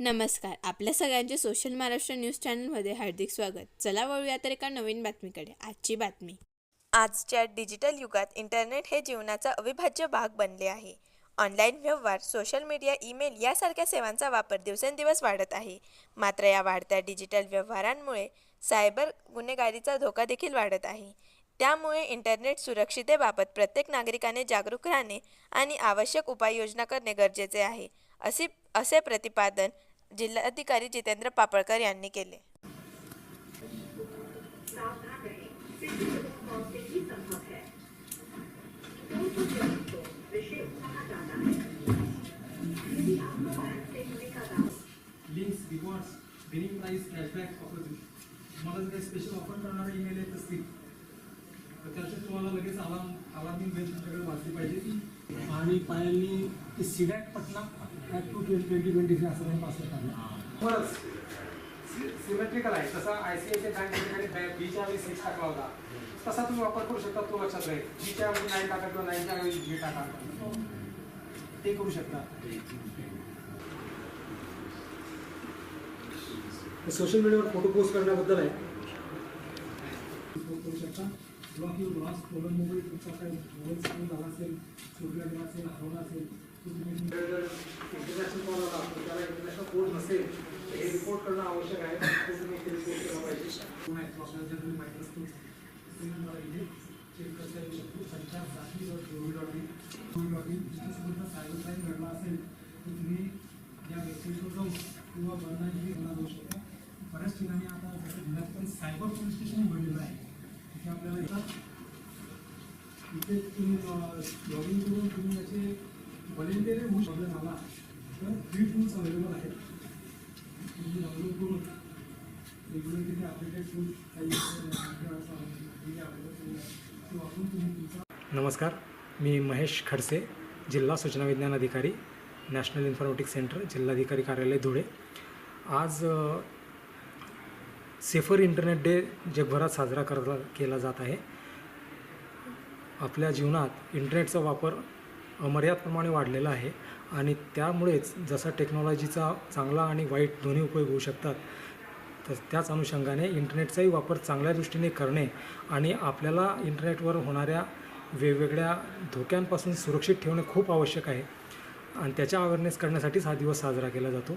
नमस्कार. आपल्या सगळ्यांचे सोशल महाराष्ट्र न्यूज चॅनलमध्ये हार्दिक स्वागत. चला वळूया तर एका नवीन बातमीकडे. आजची बातमी. आजच्या डिजिटल युगात इंटरनेट हे जीवनाचा अविभाज्य भाग बनले आहे. ऑनलाईन व्यवहार सोशल मीडिया ईमेल यासारख्या सेवांचा वापर दिवसेंदिवस वाढत आहे. मात्र या वाढत्या डिजिटल व्यवहारांमुळे सायबर गुन्हेगारीचा धोका देखील वाढत आहे. त्यामुळे इंटरनेट सुरक्षितेबाबत प्रत्येक नागरिकाने जागरूक राहणे आणि आवश्यक उपाययोजना करणे गरजेचे आहे. असे असे प्रतिपादन जिल्हाधिकारी जितेंद्र पापळकर यांनी केले. विनिंग कॅशबॅक ऑफर तुम्हाला जर काही स्पेशल ऑफर करणारे ईमेल येत असतील तर त्याच्यात तुम्हाला लगेच अलार्मिंग बेल तुमच्याकडे वाचली पाहिजे. आणि पायांनी ते CDAC Patna at two twenty twenty twenty three असं काही पासवर्ड काढला बरंच सिमेट्रिकल आहे तसा I C I C bank ठिकाणी बीच्या वेळी सिक्स टाकला होता. तसा तुम्ही वापर करू शकता तो लक्षात राहील. बीच्या वेळी नाईन टाका किंवा नाईनच्या वेळी बी टाका. ते करू शकता. सोशल मीडियावर फोटो पोस्ट करण्याबद्दल आहे. करू शकता. मोबाईल तुमचा काही मोबाईल स्क्रीन झाला असेल चोरीला गेला असेल हरवला असेल इंटरनॅशनल कॉल आला त्याला इंटरनॅशनल कोड नसेल हे रिपोर्ट करणं आवश्यक आहे रिपोर्ट केला पाहिजे आपल्याला माहिती असतो चेक करता येऊ शकतो Sanchar Saathi dot government dot cyber crime घडला असेल तर तुम्ही या वेबसाईटवर जाऊन किंवा बंधाची गुन्हा जाऊ शकता बऱ्याच ठिकाणी आता जसं जिल्ह्यात पण सायबर पोलीस स्टेशन आहे तिथे आपल्याला येतात इथे तुम्ही लॉग इन करून तुम्ही याचे व्हॉलेंटिअर होऊ प्रॉब्लेम आला तर फ्री टूल्स अवेलेबल आहेत तुम्ही डाउनलोड करून रेग्युलर तिथे अपडेटेड टूल काही वापरून तुम्ही तुमचा नमस्कार. मी महेश खडसे जिल्हा सूचना विज्ञान अधिकारी नॅशनल इन्फॉर्मॅटिक्स सेंटर जिल्हाधिकारी कार्यालय धुळे. आज सेफर इंटरनेट डे जगभरात साजरा करता केला जात आहे. आपल्या जीवनात इंटरनेटचा वापर अमर्यादप्रमाणे वाढलेला आहे आणि त्यामुळेच जसा टेक्नॉलॉजीचा चांगला आणि वाईट दोन्ही उपयोग होऊ शकतात तर त्याच अनुषंगाने इंटरनेटचाही वापर चांगल्या दृष्टीने करणे आणि आपल्याला इंटरनेटवर होणाऱ्या वेगवेगळ्या धोक्यांपासून सुरक्षित ठेवणे खूप आवश्यक आहे. आणि त्याच्या अवेअरनेस करण्यासाठीच हा दिवस साजरा केला जातो.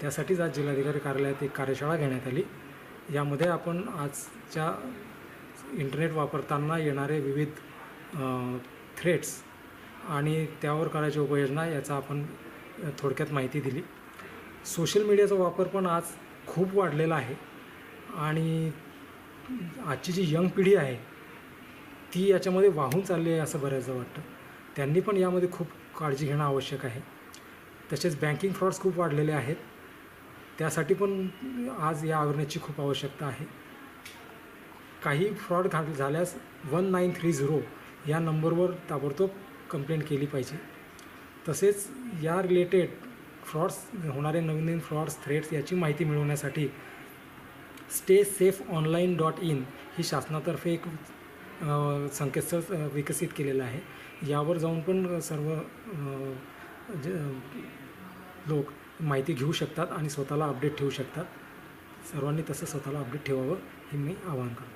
त्यासाठीच आज जिल्हाधिकारी कार्यालयात एक कार्यशाळा घेण्यात आली. यामध्ये आपण आजच्या इंटरनेट वापरताना येणारे विविध थ्रेट्स आणि त्यावर करायच्या उपाययोजना याचा आपण थोडक्यात माहिती दिली. सोशल मीडियाचा वापर पण आज खूप वाढलेला आहे. आणि आजची जी यंग पिढी आहे ती याच्यामध्ये वाहून चालली आहे असं बऱ्याचदा वाटतं. त्यांनी पण यामध्ये खूप काळजी घेणं आवश्यक आहे. तसेच बँकिंग फ्रॉड्स खूप वाढलेले आहेत. त्यासाठी पण आज या आवरण्याची खूप आवश्यकता आहे. काही फ्रॉड घा झाल्यास वन नाईन थ्री झिरो या नंबरवर ताबडतोब कंप्लेंट केली पाहिजे. तसेच या रिलेटेड फ्रॉड्स होणारे नवीन नवीन फ्रॉड्स थ्रेट्स याची माहिती मिळवण्यासाठी stay safe online dot in ही शासनातर्फे एक संकेतस्थळ विकसित केलेलं आहे. यावर जाऊन पण सर्व ज लोक माहिती घेऊ शकतात आणि स्वतःला अपडेट ठेवू शकतात. सर्वांनी तसं स्वतःला अपडेट ठेवावं हे मी आवाहन करतो.